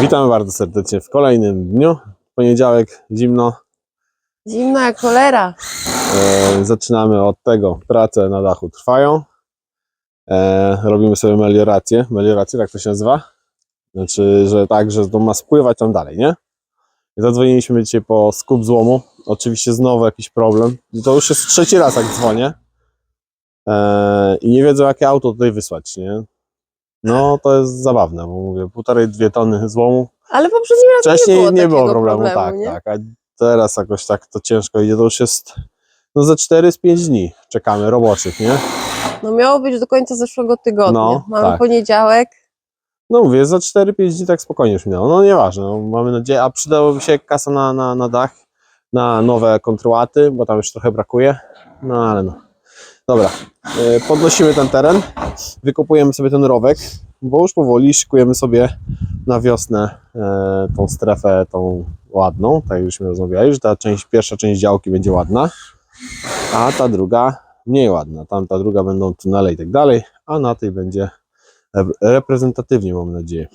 Witamy bardzo serdecznie w kolejnym dniu. Poniedziałek, zimno. Zimna jak cholera. E, zaczynamy od tego. Prace na dachu trwają. E, robimy sobie meliorację. Meliorację, tak to się nazywa? Znaczy, że tak, że to ma spływać tam dalej, nie? I zadzwoniliśmy dzisiaj po skup złomu. Oczywiście znowu jakiś problem. I to już jest trzeci raz, jak dzwonię. E, I nie wiedzą, jakie auto tutaj wysłać, nie? No, to jest zabawne, bo mówię, półtorej, dwie tony złomu. Ale poprzednim razem Wcześniej nie było, nie było, problemu, tak, nie? tak. A teraz jakoś tak to ciężko idzie. To już jest no za 4 z 5 dni czekamy roboczych, nie? No miało być do końca zeszłego tygodnia. No, Mamy tak. poniedziałek. No mówię, za 4-5 dni tak spokojnie już minęło. No nieważne, no, mamy nadzieję, a przydałoby się kasa na, na, na dach, na nowe kontryłaty, bo tam już trochę brakuje. No ale no. Dobra, e, podnosimy ten teren, wykopujemy sobie ten rowek, bo już powoli szykujemy sobie na wiosnę e, tą strefę, tą ładną, tak jak żeśmy rozmawiali, że ta część, pierwsza część działki będzie ładna, a ta druga mniej ładna. Tam ta druga będą tunele i tak dalej, a na tej będzie re- reprezentatywnie, mam nadzieję.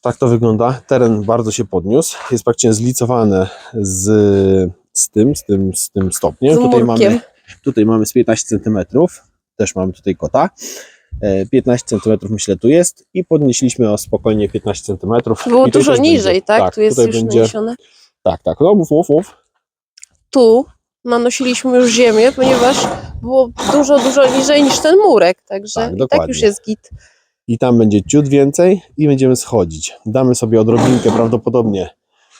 Tak to wygląda. Teren bardzo się podniósł. Jest praktycznie zlicowany z, z tym, z tym, z tym stopniem. Z Tutaj mamy, tutaj mamy z 15 cm. Też mamy tutaj kota. E, 15 cm myślę tu jest i podnieśliśmy o spokojnie 15 cm. Było dużo niżej, tak? Tu jest już naniesione. Tak, tak. No mów, mów, mów. Tu nanosiliśmy już ziemię, ponieważ było dużo, dużo niżej niż ten murek. Także Tak, i tak dokładnie. już jest git. i tam będzie ciut więcej i będziemy schodzić. Damy sobie odrobinkę prawdopodobnie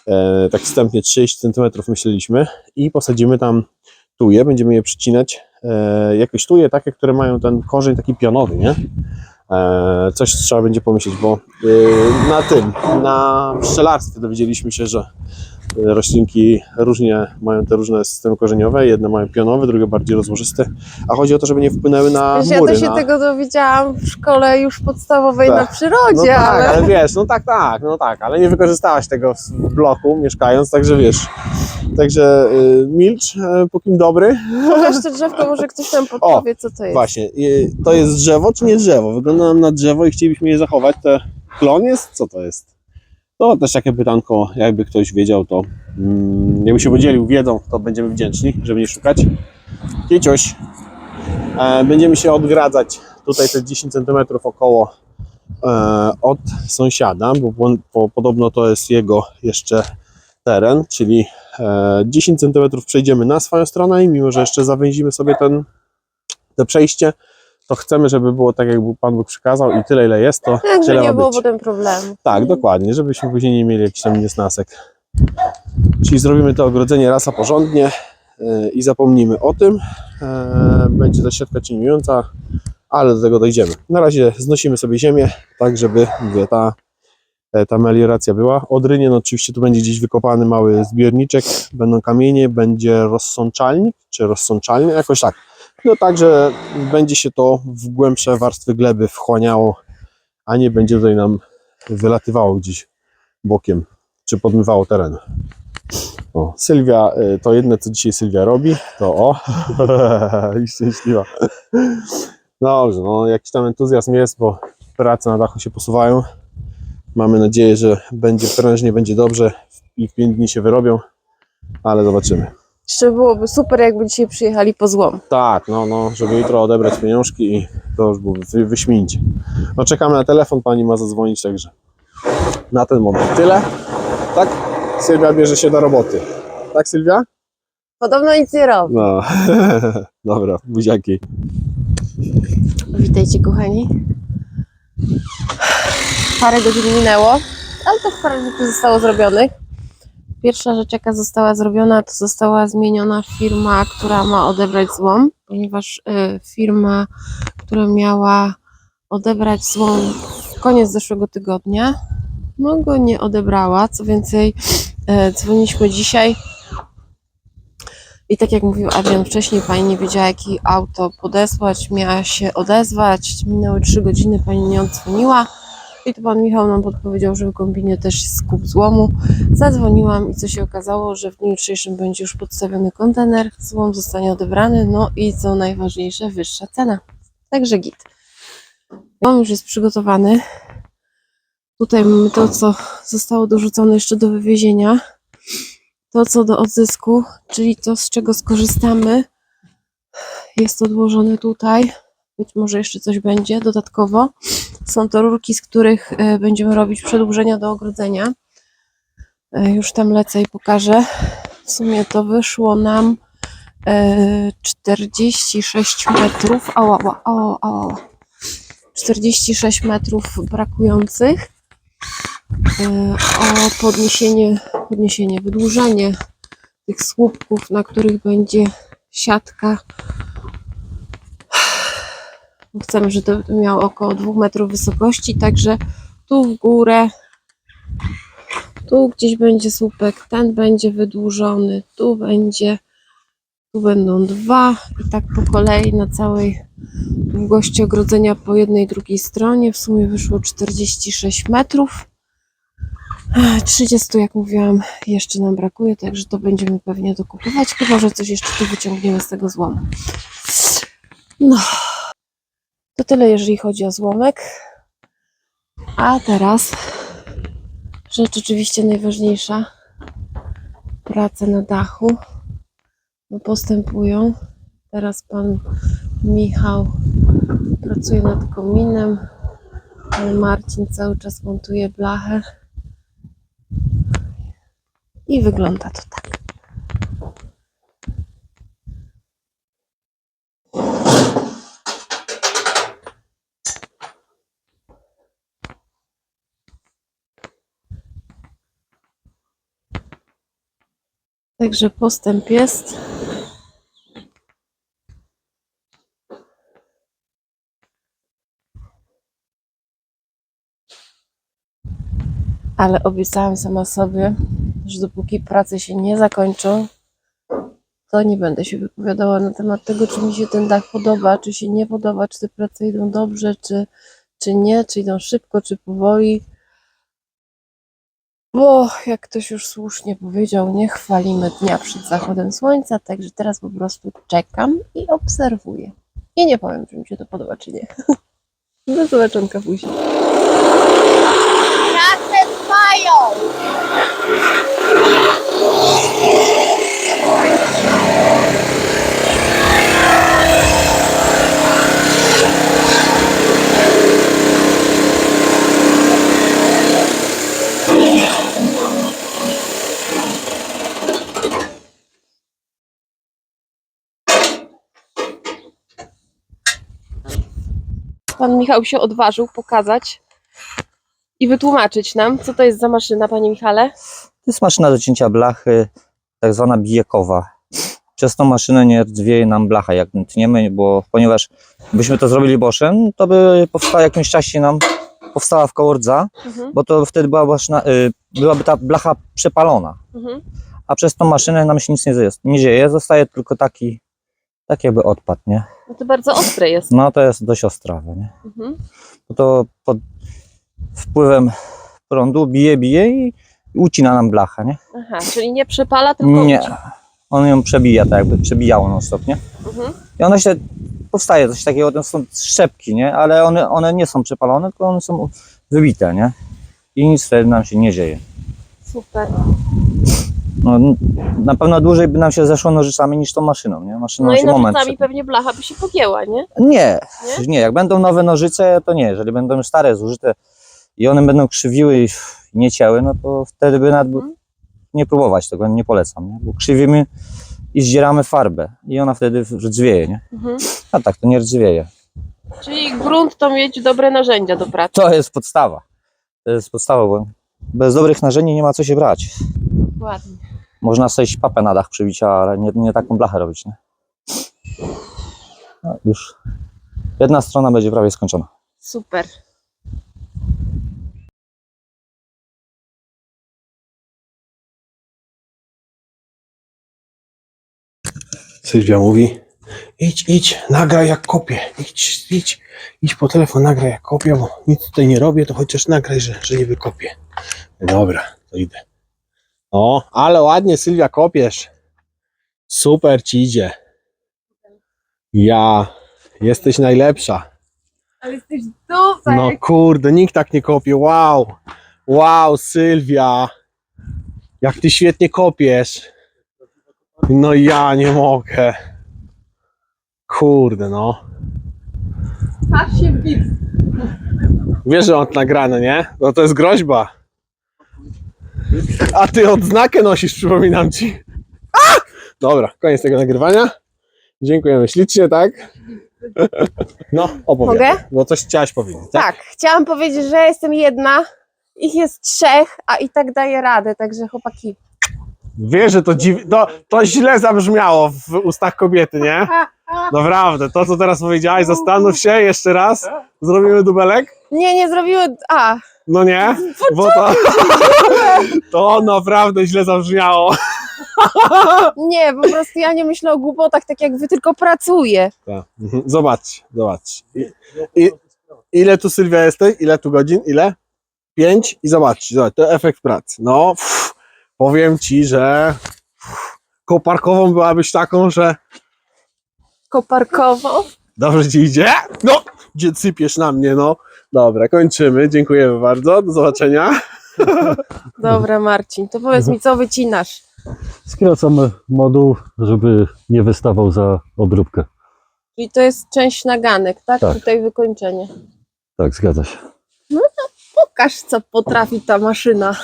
e, tak wstępnie 30 cm myśleliśmy i posadzimy tam tuje, będziemy je przycinać e, jakieś tuje takie, które mają ten korzeń taki pionowy, nie? E, coś trzeba będzie pomyśleć, bo e, na tym, na pszczelarstwie dowiedzieliśmy się, że roślinki różnie mają te różne systemy korzeniowe, jedne mają pionowe, drugie bardziej rozłożyste, a chodzi o to, żeby nie wpłynęły na Wiesz, ja mury, to się na... tego dowiedziałam w szkole już podstawowej Tak. na przyrodzie, No tak, ale... ale wiesz, no tak, tak, no tak, ale nie wykorzystałaś tego w bloku mieszkając, także wiesz. Także y, milcz, y, pókim dobry. Pokaż to drzewko, może ktoś nam podpowie, co to jest. Właśnie, y, to jest drzewo czy nie drzewo? Wygląda nam na drzewo i chcielibyśmy je zachować. To klon jest? Co to jest? To też takie pytanko, jakby ktoś wiedział, to mm, jakby się podzielił wiedzą, to będziemy wdzięczni, żeby nie szukać. Kiecoś. E, będziemy się odgradzać tutaj te 10 cm około e, od sąsiada, bo, po- bo podobno to jest jego jeszcze teren, czyli e, 10 cm przejdziemy na swoją stronę i mimo, że jeszcze zawęzimy sobie ten, te przejście, to chcemy, żeby było tak, jak Pan Bóg przykazał i tyle, ile jest, to Jakby tyle nie ma było być. potem problemu. Tak, dokładnie, żebyśmy później nie mieli jakichś tam niesnasek. Czyli zrobimy to ogrodzenie rasa porządnie e, i zapomnimy o tym. E, Będzie ta siatka cieniująca, ale do tego dojdziemy. Na razie znosimy sobie ziemię, tak żeby mówię, ta, e, ta melioracja była. Odrynie, no oczywiście tu będzie gdzieś wykopany mały zbiorniczek, będą kamienie, będzie rozsączalnik, czy rozsączalnia, jakoś tak. No tak, że będzie się to w głębsze warstwy gleby wchłaniało, a nie będzie tutaj nam wylatywało gdzieś bokiem, czy podmywało teren. O, Sylwia, y, to jedno co dzisiaj Sylwia robi, to o, i szczęśliwa. Dobrze, no jakiś tam entuzjazm jest, bo prace na dachu się posuwają. Mamy nadzieję, że będzie prężnie, będzie dobrze i w 5 dni się wyrobią, ale zobaczymy. Jeszcze byłoby super, jakby dzisiaj przyjechali po złom. Tak, no, no, żeby jutro odebrać pieniążki i to już byłoby wy, wyśmienicie. No czekamy na telefon, pani ma zadzwonić, także na ten moment tyle. Tak? Sylwia bierze się do roboty. Tak, Sylwia? Podobno nic nie robi. No, dobra, buziaki. Witajcie kochani. Parę godzin minęło, ale to parę rzeczy zostało zrobionych. Pierwsza rzecz, jaka została zrobiona, to została zmieniona firma, która ma odebrać złom, ponieważ y, firma, która miała odebrać złom koniec zeszłego tygodnia, no go nie odebrała. Co więcej, y, dzwoniliśmy dzisiaj i tak jak mówił Adrian wcześniej, pani nie wiedziała, jakie auto podesłać, miała się odezwać. Minęły trzy godziny, pani nie odzwoniła. I to pan Michał nam podpowiedział, że w kombinie też jest skup złomu. Zadzwoniłam i co się okazało, że w dniu jutrzejszym będzie już podstawiony kontener, złom zostanie odebrany, no i co najważniejsze, wyższa cena. Także git. Złom już jest przygotowany. Tutaj mamy to, co zostało dorzucone jeszcze do wywiezienia. To, co do odzysku, czyli to, z czego skorzystamy, jest odłożone tutaj. Być może jeszcze coś będzie dodatkowo. Są to rurki, z których e, będziemy robić przedłużenia do ogrodzenia. E, Już tam lecę i pokażę. W sumie to wyszło nam e, 46 metrów. Ała, ała, ała, ała. 46 metrów brakujących. E, O podniesienie, podniesienie, wydłużenie tych słupków, na których będzie siatka. Chcemy, żeby to miało około 2 metrów wysokości, także tu w górę, tu gdzieś będzie słupek, ten będzie wydłużony, tu będzie, tu będą dwa i tak po kolei na całej długości ogrodzenia po jednej i drugiej stronie. W sumie wyszło 46 metrów. 30, jak mówiłam, jeszcze nam brakuje, także to będziemy pewnie dokupować, chyba że coś jeszcze tu wyciągniemy z tego złomu. No, to tyle, jeżeli chodzi o złomek. A teraz rzecz oczywiście najważniejsza. Prace na dachu no, postępują. Teraz pan Michał pracuje nad kominem, ale Marcin cały czas montuje blachę. I wygląda to tak. Także postęp jest. Ale obiecałam sama sobie, że dopóki prace się nie zakończą, to nie będę się wypowiadała na temat tego, czy mi się ten dach podoba, czy się nie podoba, czy te prace idą dobrze, czy, czy nie, czy idą szybko, czy powoli. Bo jak ktoś już słusznie powiedział, nie chwalimy dnia przed zachodem słońca, także teraz po prostu czekam i obserwuję. I nie powiem, czy mi się to podoba, czy nie. Do zobaczonka później. Prace trwają! Pan Michał się odważył pokazać i wytłumaczyć nam, co to jest za maszyna, panie Michale. To jest maszyna do cięcia blachy, tak zwana bijekowa. Przez tą maszynę nie rdzwieje nam blacha, jak tniemy, bo ponieważ byśmy to zrobili boszem, to by powstała w jakimś czasie nam powstała w koło rdza, Mhm, bo to wtedy była maszyna, y, byłaby ta blacha przepalona. mhm. A przez tą maszynę nam się nic nie dzieje, nie dzieje zostaje tylko taki, tak jakby odpad, nie? No to bardzo ostre jest. No to jest dość ostrawe, nie? Mhm. Bo to pod wpływem prądu bije, bije i ucina nam blacha, nie? Aha, czyli nie przypala, tylko Nie. On ją przebija, tak jakby przebijało non stop, nie? Mhm. I one się, powstaje coś takiego, to są szczepki, nie? Ale one, one nie są przepalone, tylko one są wybite, nie? I nic wtedy nam się nie dzieje. Super. No, na pewno dłużej by nam się zeszło nożycami niż tą maszyną, nie? Maszyną No i moment... nożycami pewnie blacha by się pogięła, nie? Nie, Nie? nie, jak będą nowe nożyce, to nie. Jeżeli będą już stare, zużyte i one będą krzywiły i nie cięły, no to wtedy by nawet Mhm. nie próbować tego, nie polecam, nie? Bo krzywimy i zdzieramy farbę i ona wtedy rdzwieje, nie? Mhm. A tak, to nie rdzwieje. Czyli grunt to mieć dobre narzędzia do pracy. To jest podstawa. To jest podstawa, bo bez dobrych narzędzi nie ma co się brać. Dokładnie. Można sobie papę na dach przybić, ale nie, nie taką blachę robić, nie? No, już jedna strona będzie prawie skończona. Super. Sylwia mówi, idź, idź, nagraj jak kopię, idź, idź, idź po telefon, nagraj jak kopię, bo nic tutaj nie robię, to chociaż nagraj, że, że nie wykopię. Dobra, to idę. O, ale ładnie Sylwia kopiesz. Super ci idzie. Ja, jesteś najlepsza. Ale jesteś tutaj. No kurde, nikt tak nie kopie. Wow. Wow, Sylwia. Jak ty świetnie kopiesz. No ja nie mogę. Kurde, no. Patrz się w. Wiesz, że on nagrane, nie? No to jest groźba. A ty odznakę nosisz, przypominam ci. A! Dobra, koniec tego nagrywania. Dziękujemy ślicznie, tak? No, opowiedz. Mogę? Bo coś chciałaś powiedzieć, tak? Tak, chciałam powiedzieć, że jestem jedna, ich jest trzech, a i tak daję radę, także chłopaki. Wiesz, że to, dziw... to, to źle zabrzmiało w ustach kobiety, nie? Naprawdę, to co teraz powiedziałaś, zastanów się jeszcze raz. Zrobimy dubelek? Nie, nie zrobiły. A, No nie? Bo to, to naprawdę źle zabrzmiało. nie, po prostu ja nie myślę o głupotach, tak jak wy, tylko pracuję. Tak. Mhm. Zobacz, zobacz. I, i, ile tu Sylwia jesteś? Ile tu godzin? Ile? Pięć? I zobacz, zobacz to efekt pracy. No, pff, powiem ci, że pff, koparkową byłabyś taką, że Koparkowo. dobrze ci idzie. No, gdzie sypiesz na mnie, no. Dobra, kończymy. Dziękujemy bardzo. Do zobaczenia. Dobra, Marcin, to powiedz mi, co wycinasz? Skracam moduł, żeby nie wystawał za obróbkę. Czyli to jest część naganek, tak? Tak. Tutaj wykończenie. Tak, zgadza się. Pokaż, co potrafi ta maszyna.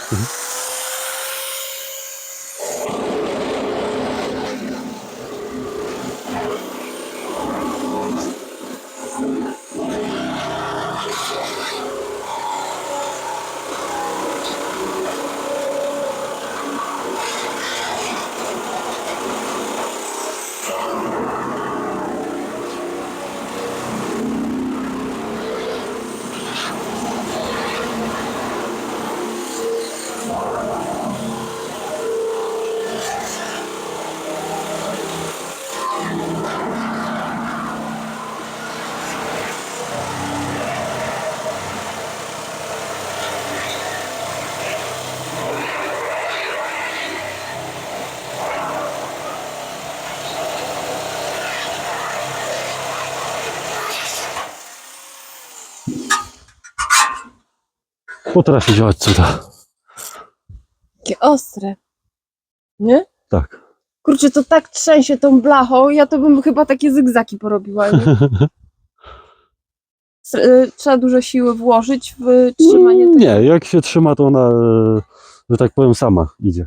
Potrafi działać cuda. Jakie ostre. Nie? Tak. Kurczę, to tak trzęsie tą blachą, ja to bym chyba takie zygzaki porobiła. Nie? Y, Trzeba dużo siły włożyć w trzymanie tego. Nie, jak się trzyma, to ona, e, że tak powiem, sama idzie.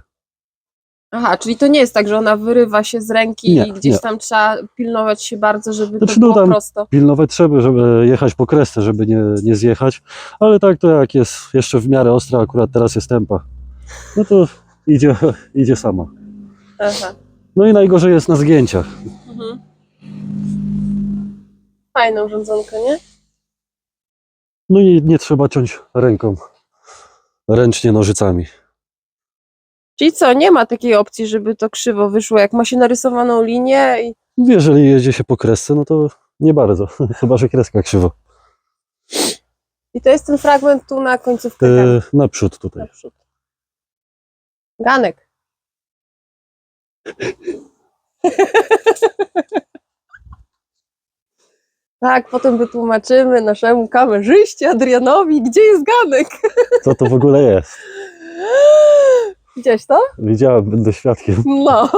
Aha, czyli to nie jest tak, że ona wyrywa się z ręki Nie, i gdzieś nie. tam trzeba pilnować się bardzo, żeby to Znaczy, no było tam- prosto. Pilnować trzeba, żeby jechać po kresce, żeby nie, nie zjechać, ale tak to jak jest jeszcze w miarę ostra, akurat teraz jest tempa, no to idzie, idzie sama. Aha. No i najgorzej jest na zgięciach. Mhm. Fajną rządzonkę, nie? No i nie trzeba ciąć ręką, ręcznie nożycami. Czyli co, nie ma takiej opcji, żeby to krzywo wyszło, jak ma się narysowaną linię i Jeżeli jedzie się po kresce, no to nie bardzo, chyba że kreska krzywo. I to jest ten fragment tu na końcówkę ganek. naprzód tutaj. Naprzód. Ganek. tak, potem wytłumaczymy naszemu kamerzyście Adrianowi, gdzie jest ganek. Co to w ogóle jest? Widziałeś to? Widziałem, będę świadkiem. No.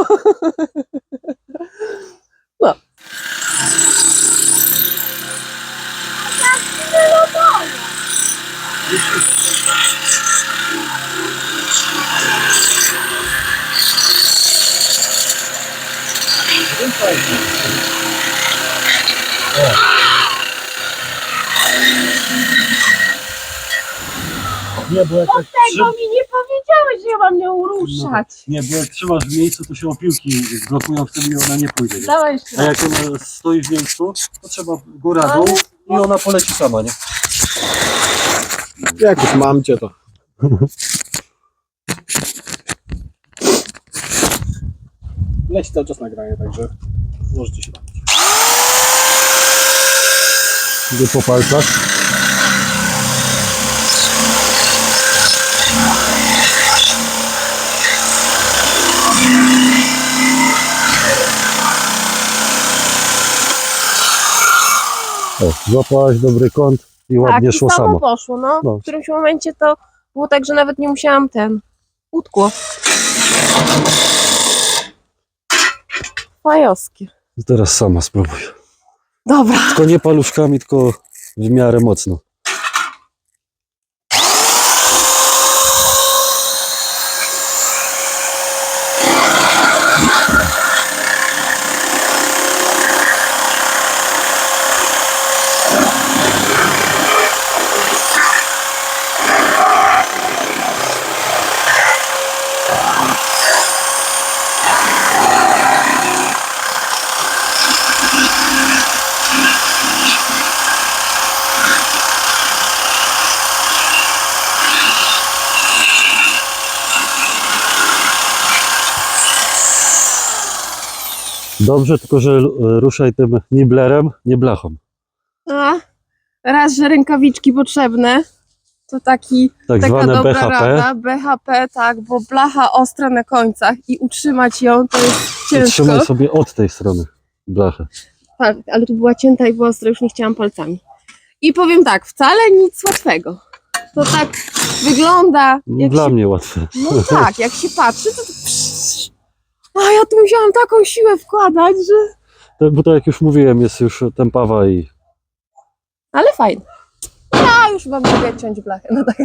Nie, bo jak tak Tego mi nie powiedziałeś, że ja mam nią ruszać. Nie, bo jak trzymasz w miejscu, to się opiłki blokują wtedy i ona nie pójdzie. Nie? A jak ona stoi w miejscu, to trzeba góra dół i ona poleci sama, nie? Jak już mam cię to. Leci cały czas nagranie, także możecie się bawić. Idę po palcach. Złapałaś dobry kąt i ładnie tak, szło i samo, samo. poszło, no. No. W którymś momencie to było tak, że nawet nie musiałam ten utkło. Fajowskie. Teraz sama spróbuj. Dobra. Tylko nie paluszkami, tylko w miarę mocno. Dobrze, tylko że e, ruszaj tym niblerem, nie blachą. A, raz, że rękawiczki potrzebne, to taki, Tak taka dobra BHP. rada, BHP, tak, bo blacha ostra na końcach i utrzymać ją to jest ciężko. Trzymaj sobie od tej strony blachę. Tak, ale tu była cięta i była ostra, już nie chciałam palcami. I powiem tak, wcale nic łatwego. To tak wygląda, Dla się, mnie łatwe. no tak, jak się patrzy, to, to psz, a ja tu musiałam taką siłę wkładać, że... To- Bo tak jak już mówiłem, jest już tempawa i Ale fajnie. Ja już wam mogę ciąć blachę, no tak.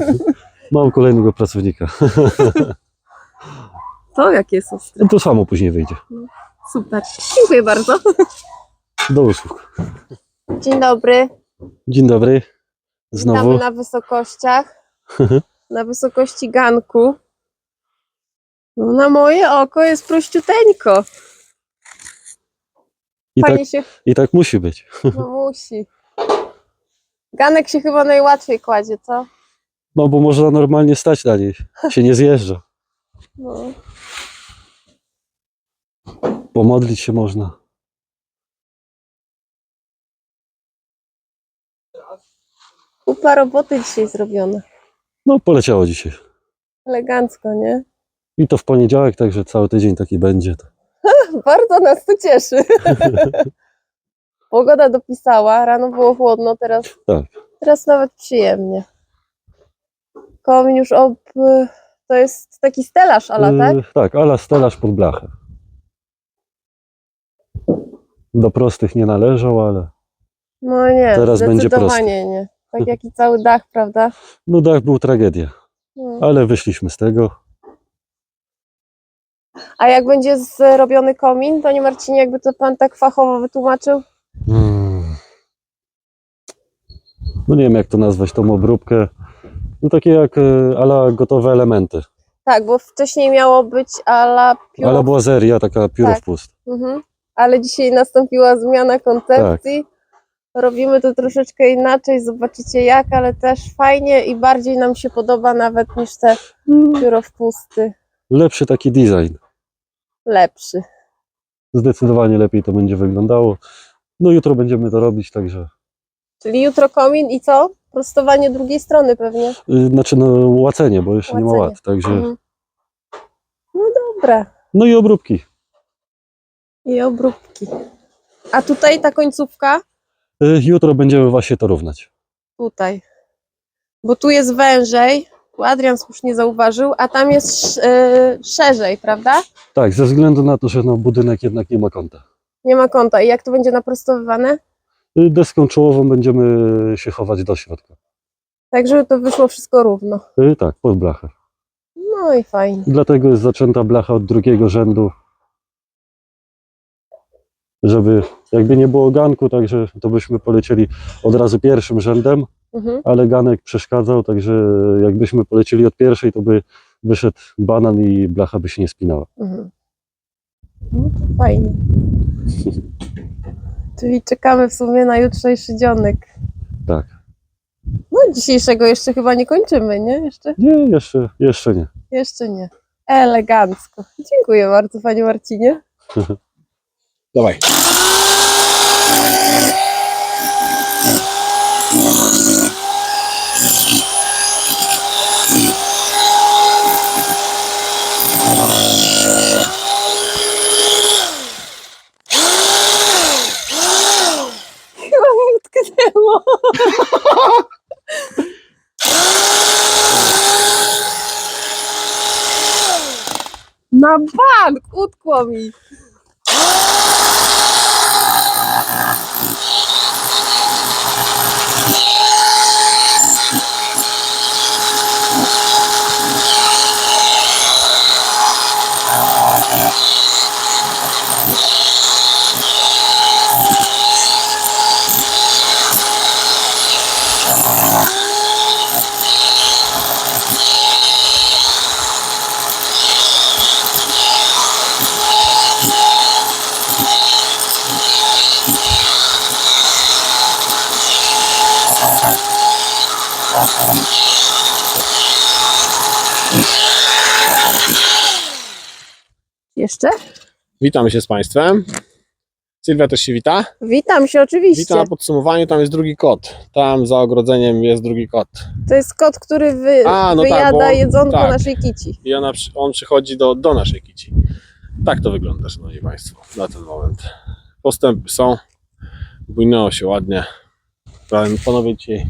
mam kolejnego pracownika. To jakie jest ostre. No to samo później wyjdzie. Super. Dziękuję bardzo. Do usług. Dzień dobry. Dzień dobry. Znowu. Witamy na wysokościach. Na wysokości ganku. No, na moje oko jest prościuteńko. I tak, się I tak musi być. no, musi. Ganek się chyba najłatwiej kładzie, co? No bo można normalnie stać na niej. Się nie zjeżdża. No. Pomodlić się można. Kupa roboty dzisiaj zrobiona. No poleciało dzisiaj. Elegancko, nie? I to w poniedziałek, także cały tydzień taki będzie. Bardzo nas to cieszy. Pogoda dopisała, rano było chłodno, teraz, Tak. teraz nawet przyjemnie. Komin już ob... To jest taki stelaż, ala, tak? Y, tak, ala stelaż pod blachę. Do prostych nie należał, ale No nie, teraz będzie zdecydowanie nie. Tak jak i cały dach, prawda? no dach był tragedia. No. Ale wyszliśmy z tego. A jak będzie zrobiony komin, panie Marcinie, jakby to pan tak fachowo wytłumaczył? Hmm. No nie wiem jak to nazwać, tą obróbkę. No takie jak y, ala gotowe elementy. Tak, bo wcześniej miało być ala pióro, Ale błazeria, taka pióro Tak. w pust. mhm. ale dzisiaj nastąpiła zmiana koncepcji. Robimy to troszeczkę inaczej, zobaczycie jak, ale też fajnie i bardziej nam się podoba nawet niż te pióro w pusty. Lepszy taki design. Lepszy. Zdecydowanie lepiej to będzie wyglądało. No jutro będziemy to robić, także Czyli jutro komin i co? Prostowanie drugiej strony pewnie. y, znaczy no łacenie, bo jeszcze nie ma Łacenie. ład, także Mhm. No dobra. no i obróbki. I obróbki. A tutaj ta końcówka? Y, Jutro będziemy właśnie to równać. Tutaj. Bo tu jest wężej, Adrian słusznie zauważył, a tam jest yy, szerzej, prawda? Tak, ze względu na to, że no, budynek jednak nie ma kąta. Nie ma kąta. I jak to będzie naprostowywane? Y, Deską czołową będziemy się chować do środka. Tak, żeby to wyszło wszystko równo. Y, Tak, pod blachę. No i fajnie. Dlatego jest zaczęta blacha od drugiego rzędu, żeby jakby nie było ganku, także to byśmy polecieli od razu pierwszym rzędem, Mhm. ale ganek przeszkadzał, także jakbyśmy polecieli od pierwszej, to by wyszedł banan i blacha by się nie spinała. Mhm. No to fajnie. Czyli czekamy w sumie na jutrzejszy dzionek. Tak. No dzisiejszego jeszcze chyba nie kończymy, nie? Jeszcze? Nie, jeszcze, jeszcze nie. Jeszcze nie. Elegancko. Dziękuję bardzo, panie Marcinie. Dawaj. Na bank! Utkło mi. Jeszcze? Witamy się z Państwem. Sylwia też się wita. Witam się oczywiście. Witam na podsumowaniu, tam jest drugi kot. Tam za ogrodzeniem jest drugi kot. To jest kot, który wy, A, no tak, wyjada bo- jedzonko tak. naszej kici. I ona, przy- on przychodzi do, do naszej kici. Tak to wygląda, Szanowni Państwo, na ten moment. Postępy są. Bujnęło się ładnie. Pan- Panowie dzisiaj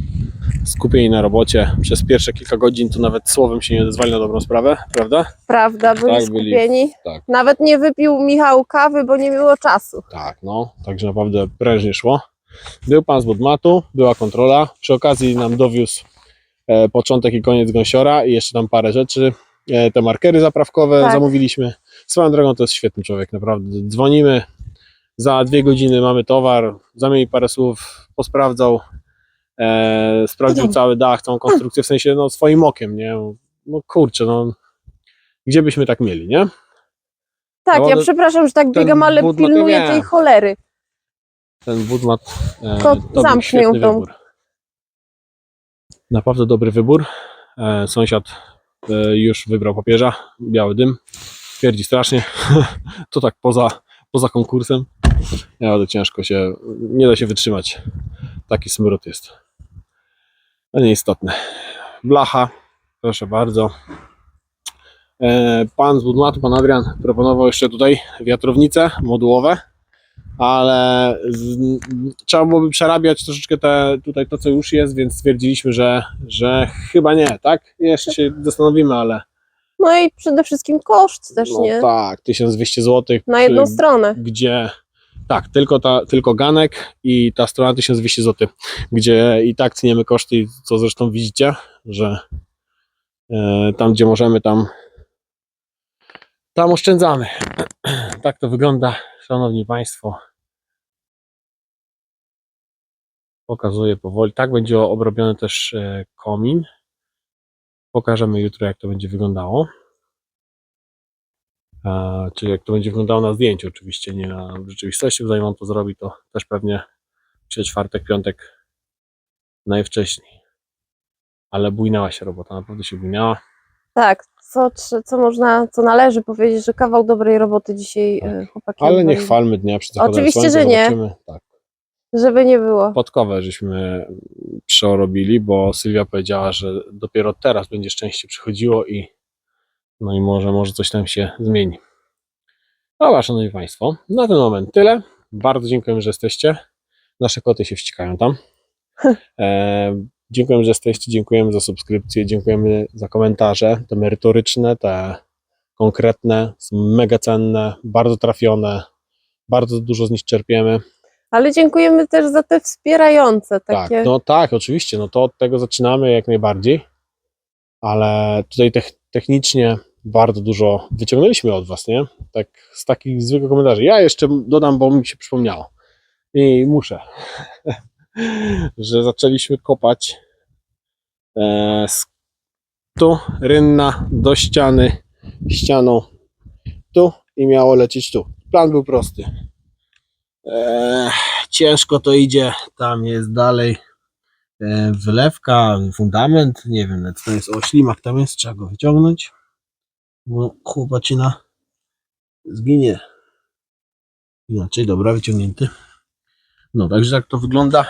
skupieni na robocie. Przez pierwsze kilka godzin to nawet słowem się nie odezwali na dobrą sprawę, prawda? Prawda, byli Tak, byli- skupieni. tak. Nawet nie wypił Michał kawy, bo nie było czasu. Tak, no. Także naprawdę prężnie szło. Był pan z Budmatu, była kontrola. Przy okazji nam dowiózł e, początek i koniec gąsiora i jeszcze tam parę rzeczy. E, te markery zaprawkowe Tak. zamówiliśmy. Swoją drogą to jest świetny człowiek, naprawdę. Dzwonimy, za dwie godziny mamy towar, zamienił parę słów, posprawdzał, e, sprawdził cały dach, całą konstrukcję, w sensie no, swoim okiem, nie? No kurczę, no gdzie byśmy tak mieli, nie? Tak, No, ja ale przepraszam, że tak ten biegam, ale pilnuję tej cholery. ten Budmat e, To to był świetny ją tą. wybór. Naprawdę dobry wybór. E, sąsiad e, już wybrał papieża, biały dym. Twierdzi strasznie. to tak poza, poza konkursem. Ja to ciężko się, nie da się wytrzymać. Taki smród jest. No nieistotne. Blacha, proszę bardzo. E, Pan z Budmatu, pan Adrian, proponował jeszcze tutaj wiatrownice modułowe ale z, trzeba byłoby przerabiać troszeczkę te, tutaj to, co już jest, więc stwierdziliśmy, że, że chyba nie, tak? Jeszcze się zastanowimy, ale No i przede wszystkim koszt też, no nie? tak, 1200 zł. Na jedną stronę. Gdzie, tak, tylko, ta, tylko ganek i ta strona 1200 zł, gdzie i tak ceniemy koszty, co zresztą widzicie, że e, tam, gdzie możemy, tam, tam oszczędzamy. tak to wygląda, szanowni państwo. Pokazuję powoli. Tak będzie obrobiony też e, komin. Pokażemy jutro, jak to będzie wyglądało. Czyli jak to będzie wyglądało na zdjęciu, oczywiście, nie na rzeczywistości, zanim on to zrobi, to też pewnie myślę czwartek, piątek najwcześniej. Ale bujnęła się robota, naprawdę się bujnęła. Tak, co, co można, co należy powiedzieć, że kawał dobrej roboty dzisiaj Tak. e, chłopaki Ale nie chwalmy dnia zachodem Oczywiście, że nie. Tak. Żeby nie było. podkowę żeśmy przeorobili, bo Sylwia powiedziała, że dopiero teraz będzie szczęście przychodziło i no i może, może coś tam się zmieni. Dobra, szanowni państwo, na ten moment tyle. Bardzo dziękujemy, że jesteście. Nasze koty się wściekają tam. E, dziękujemy, że jesteście, dziękujemy za subskrypcję, dziękujemy za komentarze, te merytoryczne, te konkretne, są mega cenne, bardzo trafione, bardzo dużo z nich czerpiemy. Ale dziękujemy też za te wspierające takie. Tak, no tak, oczywiście, no to od tego zaczynamy jak najbardziej, ale tutaj tech, technicznie bardzo dużo wyciągnęliśmy od Was, nie? Tak z takich zwykłych komentarzy. Ja jeszcze dodam, bo mi się przypomniało i muszę, że zaczęliśmy kopać e, z tu rynna do ściany, ścianą tu i miało lecieć tu. Plan był prosty. E, ciężko to idzie, tam jest dalej e, wylewka, fundament, nie wiem, nawet to jest o ślimak tam jest, trzeba go wyciągnąć, bo chłopacina zginie. Inaczej, dobra, wyciągnięty. No, także tak to wygląda.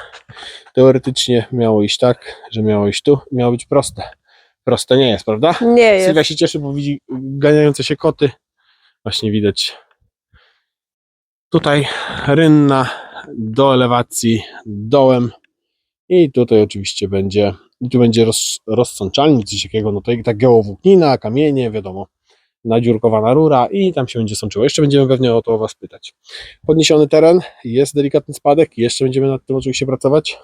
Teoretycznie miało iść tak, że miało iść tu, miało być proste. Proste nie jest, prawda? Nie jest. Sylwia się cieszy, bo widzi ganiające się koty. Właśnie widać tutaj rynna do elewacji dołem i tutaj oczywiście będzie i tu będzie roz, rozsączalnik, coś takiego, no to ta geowłóknina, kamienie, wiadomo, nadziurkowana rura i tam się będzie sączyło. Jeszcze będziemy pewnie o to o Was pytać. Podniesiony teren, jest delikatny spadek, jeszcze będziemy nad tym oczywiście pracować.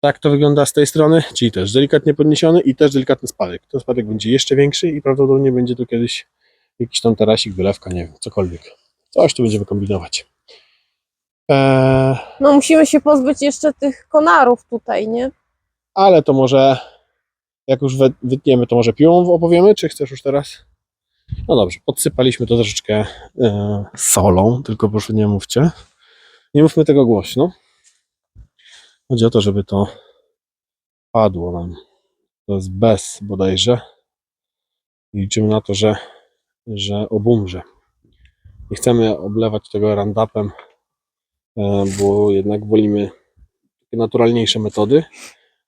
Tak to wygląda z tej strony, czyli też delikatnie podniesiony i też delikatny spadek. Ten spadek będzie jeszcze większy i prawdopodobnie będzie tu kiedyś jakiś tam tarasik, wylewka, nie wiem, cokolwiek. Coś tu będziemy kombinować. Eee, No musimy się pozbyć jeszcze tych konarów tutaj, nie? ale to może, jak już wytniemy, to może piłą opowiemy, czy chcesz już teraz? No dobrze, podsypaliśmy to troszeczkę e, solą, tylko proszę nie mówcie. Nie mówmy tego głośno. Chodzi o to, żeby to padło nam. To jest bez bodajże. Liczymy na to, że, że obumrze. Nie chcemy oblewać tego randapem, e, bo jednak wolimy naturalniejsze metody.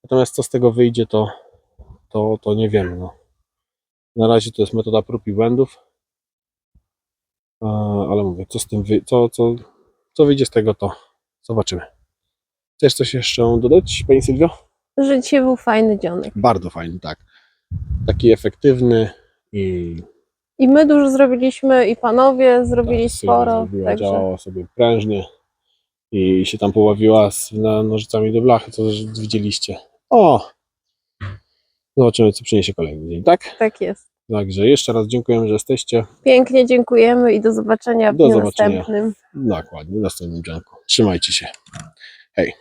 Natomiast co z tego wyjdzie, to, to, to nie wiemy. No. Na razie to jest metoda prób i błędów. Ale mówię, co z tym wy, co, co, co wyjdzie z tego, to zobaczymy. Chcesz coś jeszcze dodać, Pani Sylwio? Dzisiaj był fajny dzionek. Bardzo fajny, tak. Taki efektywny i I my dużo zrobiliśmy, i panowie zrobili tak, sporo. zrobiła, Także sobie prężnie i się tam poławiła z nożycami do blachy, co widzieliście. O! Zobaczymy, co przyniesie kolejny dzień, tak? tak jest. Także jeszcze raz dziękujemy, że jesteście. Pięknie dziękujemy i do zobaczenia w Do dniu zobaczenia. następnym. Dokładnie, w następnym drzemku. Trzymajcie się. Hej.